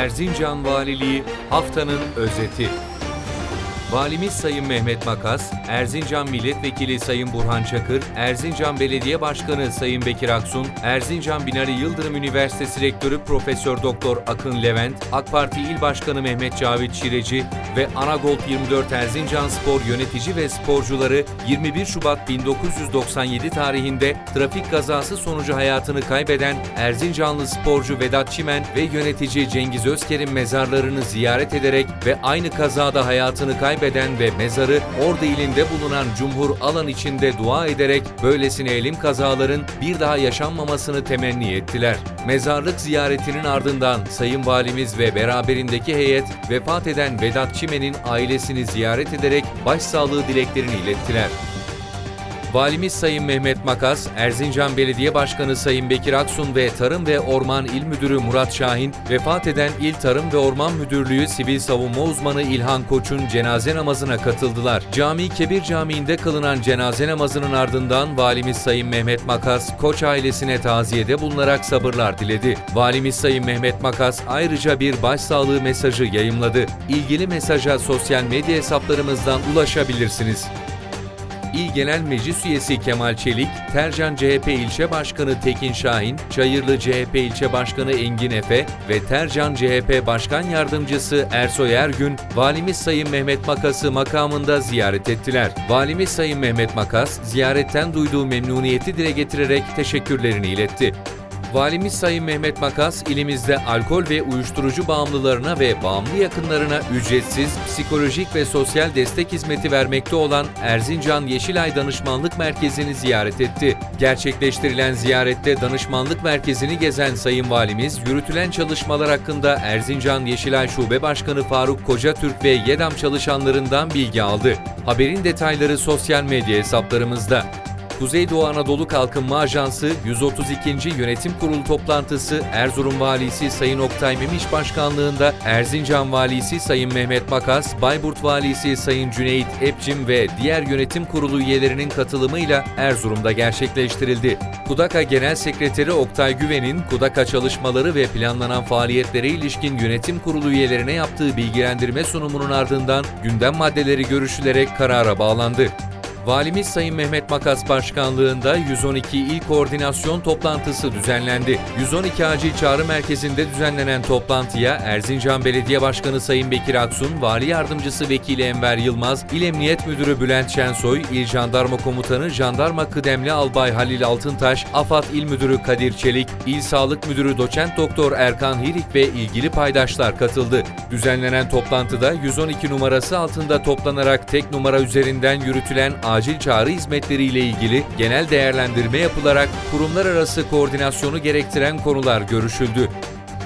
Erzincan Valiliği haftanın özeti. Valimiz Sayın Mehmet Makas, Erzincan Milletvekili Sayın Burhan Çakır, Erzincan Belediye Başkanı Sayın Bekir Aksun, Erzincan Binali Yıldırım Üniversitesi Rektörü Profesör Doktor Akın Levent, AK Parti İl Başkanı Mehmet Cavit Çireci ve Anagold 24 Erzincan Spor yönetici ve sporcuları 21 Şubat 1997 tarihinde trafik kazası sonucu hayatını kaybeden Erzincanlı sporcu Vedat Çimen ve yönetici Cengiz Özker'in mezarlarını ziyaret ederek ve aynı kazada hayatını kaybeden ve mezarı Ordu ilinde bulunan Cumhur alan içinde dua ederek böylesine elim kazaların bir daha yaşanmamasını temenni ettiler. Mezarlık ziyaretinin ardından Sayın Valimiz ve beraberindeki heyet vefat eden Vedat Çimen'in ailesini ziyaret ederek başsağlığı dileklerini ilettiler. Valimiz Sayın Mehmet Makas, Erzincan Belediye Başkanı Sayın Bekir Aksun ve Tarım ve Orman İl Müdürü Murat Şahin, vefat eden İl Tarım ve Orman Müdürlüğü Sivil Savunma Uzmanı İlhan Koç'un cenaze namazına katıldılar. Cami Kebir Camii'nde kılınan cenaze namazının ardından Valimiz Sayın Mehmet Makas, Koç ailesine taziyede bulunarak sabırlar diledi. Valimiz Sayın Mehmet Makas ayrıca bir başsağlığı mesajı yayımladı. İlgili mesaja sosyal medya hesaplarımızdan ulaşabilirsiniz. İl Genel Meclis Üyesi Kemal Çelik, Tercan CHP İlçe Başkanı Tekin Şahin, Çayırlı CHP İlçe Başkanı Engin Efe ve Tercan CHP Başkan Yardımcısı Ersoy Ergün, Valimiz Sayın Mehmet Makas'ı makamında ziyaret ettiler. Valimiz Sayın Mehmet Makas, ziyaretten duyduğu memnuniyeti dile getirerek teşekkürlerini iletti. Valimiz Sayın Mehmet Makas, ilimizde alkol ve uyuşturucu bağımlılarına ve bağımlı yakınlarına ücretsiz psikolojik ve sosyal destek hizmeti vermekte olan Erzincan Yeşilay Danışmanlık Merkezi'ni ziyaret etti. Gerçekleştirilen ziyarette danışmanlık merkezini gezen Sayın Valimiz, yürütülen çalışmalar hakkında Erzincan Yeşilay Şube Başkanı Faruk Kocatürk ve YEDAM çalışanlarından bilgi aldı. Haberin detayları sosyal medya hesaplarımızda. Kuzeydoğu Anadolu Kalkınma Ajansı 132. Yönetim Kurulu toplantısı Erzurum Valisi Sayın Oktay Memiş Başkanlığında Erzincan Valisi Sayın Mehmet Makas, Bayburt Valisi Sayın Cüneyt Epcim ve diğer yönetim kurulu üyelerinin katılımıyla Erzurum'da gerçekleştirildi. Kudaka Genel Sekreteri Oktay Güven'in Kudaka çalışmaları ve planlanan faaliyetlere ilişkin yönetim kurulu üyelerine yaptığı bilgilendirme sunumunun ardından gündem maddeleri görüşülerek karara bağlandı. Valimiz Sayın Mehmet Makas Başkanlığında 112 İl Koordinasyon toplantısı düzenlendi. 112 Acil Çağrı Merkezi'nde düzenlenen toplantıya Erzincan Belediye Başkanı Sayın Bekir Aksun, Vali Yardımcısı Vekili Enver Yılmaz, İl Emniyet Müdürü Bülent Şensoy, İl Jandarma Komutanı Jandarma Kıdemli Albay Halil Altıntaş, AFAD İl Müdürü Kadir Çelik, İl Sağlık Müdürü Doçent Doktor Erkan Hirik ve ilgili paydaşlar katıldı. Düzenlenen toplantıda 112 numarası altında toplanarak tek numara üzerinden yürütülen acil çağrı hizmetleriyle ilgili genel değerlendirme yapılarak kurumlar arası koordinasyonu gerektiren konular görüşüldü.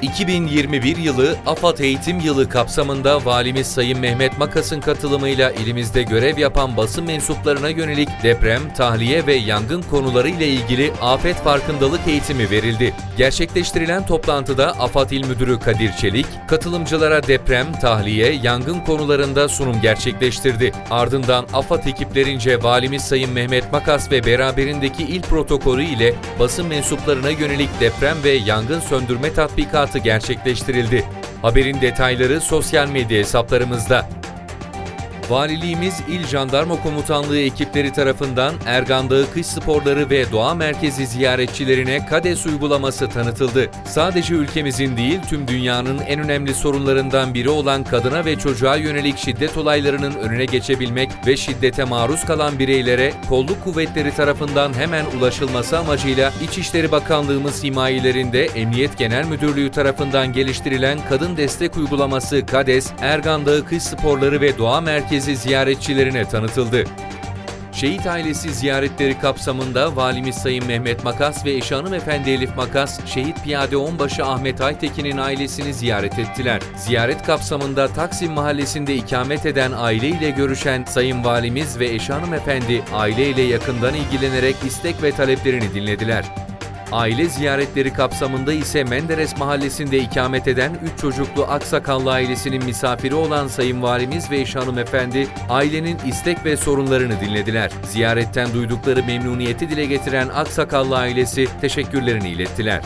2021 yılı AFAD Eğitim Yılı kapsamında Valimiz Sayın Mehmet Makas'ın katılımıyla ilimizde görev yapan basın mensuplarına yönelik deprem, tahliye ve yangın konuları ile ilgili afet farkındalık eğitimi verildi. Gerçekleştirilen toplantıda AFAD İl Müdürü Kadir Çelik, katılımcılara deprem, tahliye, yangın konularında sunum gerçekleştirdi. Ardından AFAD ekiplerince Valimiz Sayın Mehmet Makas ve beraberindeki il protokolü ile basın mensuplarına yönelik deprem ve yangın söndürme tatbikatı gerçekleştirildi. Haberin detayları sosyal medya hesaplarımızda. Valiliğimiz İl Jandarma Komutanlığı ekipleri tarafından Ergan Dağı Kış Sporları ve Doğa Merkezi ziyaretçilerine KADES uygulaması tanıtıldı. Sadece ülkemizin değil tüm dünyanın en önemli sorunlarından biri olan kadına ve çocuğa yönelik şiddet olaylarının önüne geçebilmek ve şiddete maruz kalan bireylere kolluk kuvvetleri tarafından hemen ulaşılması amacıyla İçişleri Bakanlığımız himayelerinde Emniyet Genel Müdürlüğü tarafından geliştirilen kadın destek uygulaması KADES, Ergan Dağı Kış Sporları ve Doğa Merkezi ziyaretçilerine tanıtıldı. Şehit ailesi ziyaretleri kapsamında Valimiz Sayın Mehmet Makas ve eşi hanımefendi Elif Makas, Şehit Piyade Onbaşı Ahmet Aytekin'in ailesini ziyaret ettiler. Ziyaret kapsamında Taksim Mahallesi'nde ikamet eden aile ile görüşen Sayın Valimiz ve eşi hanımefendi aile ile yakından ilgilenerek istek ve taleplerini dinlediler. Aile ziyaretleri kapsamında ise Menderes Mahallesi'nde ikamet eden 3 çocuklu Aksakallı ailesinin misafiri olan Sayın Valimiz ve eşi hanımefendi ailenin istek ve sorunlarını dinlediler. Ziyaretten duydukları memnuniyeti dile getiren Aksakallı ailesi teşekkürlerini ilettiler.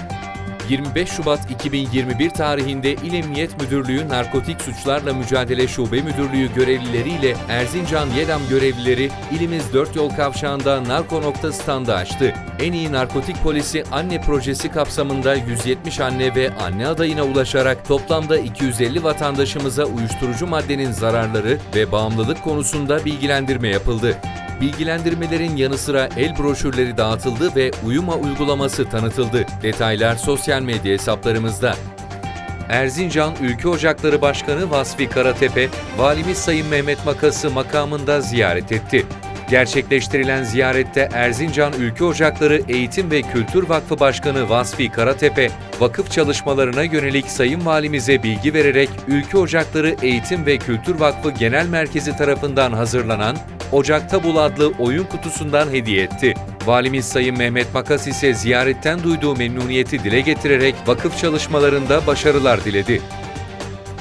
25 Şubat 2021 tarihinde İl Emniyet Müdürlüğü Narkotik Suçlarla Mücadele Şube Müdürlüğü görevlileriyle Erzincan YEDAM görevlileri ilimiz 4 yol kavşağında narko nokta standı açtı. En iyi narkotik polisi anne projesi kapsamında 170 anne ve anne adayına ulaşarak toplamda 250 vatandaşımıza uyuşturucu maddenin zararları ve bağımlılık konusunda bilgilendirme yapıldı. Bilgilendirmelerin yanı sıra el broşürleri dağıtıldı ve uyuma uygulaması tanıtıldı. Detaylar sosyal medya hesaplarımızda. Erzincan Ülke Ocakları Başkanı Vasfi Karatepe, Valimiz Sayın Mehmet Makas'ı makamında ziyaret etti. Gerçekleştirilen ziyarette Erzincan Ülke Ocakları Eğitim ve Kültür Vakfı Başkanı Vasfi Karatepe, vakıf çalışmalarına yönelik Sayın Valimize bilgi vererek Ülke Ocakları Eğitim ve Kültür Vakfı Genel Merkezi tarafından hazırlanan Ocakta Bul adlı oyun kutusundan hediye etti. Valimiz Sayın Mehmet Makas ise ziyaretten duyduğu memnuniyeti dile getirerek vakıf çalışmalarında başarılar diledi.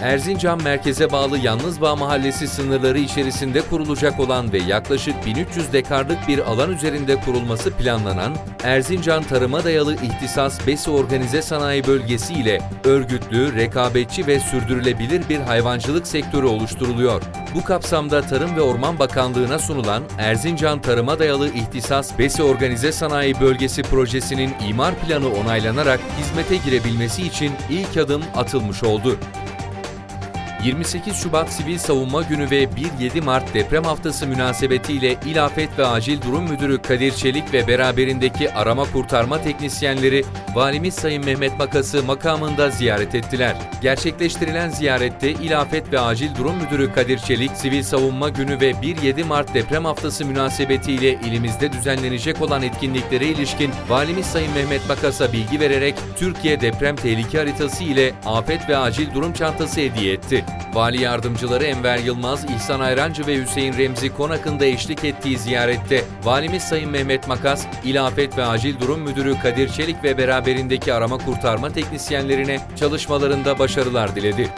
Erzincan merkeze bağlı Yalnızbağ Mahallesi sınırları içerisinde kurulacak olan ve yaklaşık 1300 dekarlık bir alan üzerinde kurulması planlanan Erzincan Tarıma Dayalı İhtisas Besi Organize Sanayi Bölgesi ile örgütlü, rekabetçi ve sürdürülebilir bir hayvancılık sektörü oluşturuluyor. Bu kapsamda Tarım ve Orman Bakanlığı'na sunulan Erzincan Tarıma Dayalı İhtisas Besi Organize Sanayi Bölgesi projesinin imar planı onaylanarak hizmete girebilmesi için ilk adım atılmış oldu. 28 Şubat Sivil Savunma Günü ve 1-7 Mart Deprem Haftası münasebetiyle İl Afet ve Acil Durum Müdürü Kadir Çelik ve beraberindeki arama kurtarma teknisyenleri Valimiz Sayın Mehmet Makas'ı makamında ziyaret ettiler. Gerçekleştirilen ziyarette İl Afet ve Acil Durum Müdürü Kadir Çelik, Sivil Savunma Günü ve 1-7 Mart Deprem Haftası münasebetiyle ilimizde düzenlenecek olan etkinliklere ilişkin Valimiz Sayın Mehmet Makas'a bilgi vererek Türkiye Deprem Tehlike Haritası ile Afet ve Acil Durum Çantası hediye etti. Vali yardımcıları Enver Yılmaz, İhsan Ayrancı ve Hüseyin Remzi Konak'ın da eşlik ettiği ziyarette Valimiz Sayın Mehmet Makas, İlafet ve Acil Durum Müdürü Kadir Çelik ve beraberindeki arama kurtarma teknisyenlerine çalışmalarında başarılar diledi.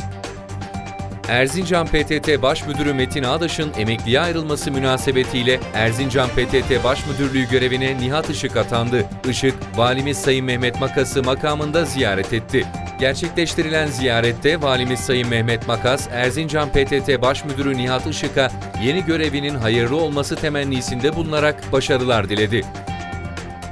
Erzincan PTT Baş Müdürü Metin Ağdaş'ın emekliye ayrılması münasebetiyle Erzincan PTT Baş Müdürlüğü görevine Nihat Işık atandı. Işık, Valimiz Sayın Mehmet Makas'ı makamında ziyaret etti. Gerçekleştirilen ziyarette Valimiz Sayın Mehmet Makas, Erzincan PTT Baş Müdürü Nihat Işık'a yeni görevinin hayırlı olması temennisinde bulunarak başarılar diledi.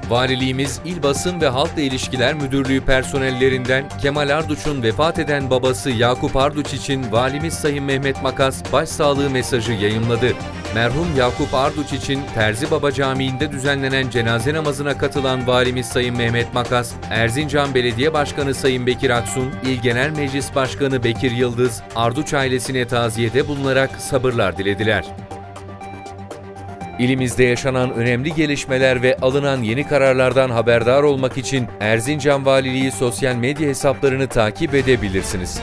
Valiliğimiz İl Basın ve Halkla İlişkiler Müdürlüğü personellerinden Kemal Arduç'un vefat eden babası Yakup Arduç için Valimiz Sayın Mehmet Makas başsağlığı mesajı yayımladı. Merhum Yakup Arduç için Terzi Baba Camii'nde düzenlenen cenaze namazına katılan Valimiz Sayın Mehmet Makas, Erzincan Belediye Başkanı Sayın Bekir Aksun, İl Genel Meclis Başkanı Bekir Yıldız, Arduç ailesine taziyede bulunarak sabırlar dilediler. İlimizde yaşanan önemli gelişmeler ve alınan yeni kararlardan haberdar olmak için Erzincan Valiliği sosyal medya hesaplarını takip edebilirsiniz.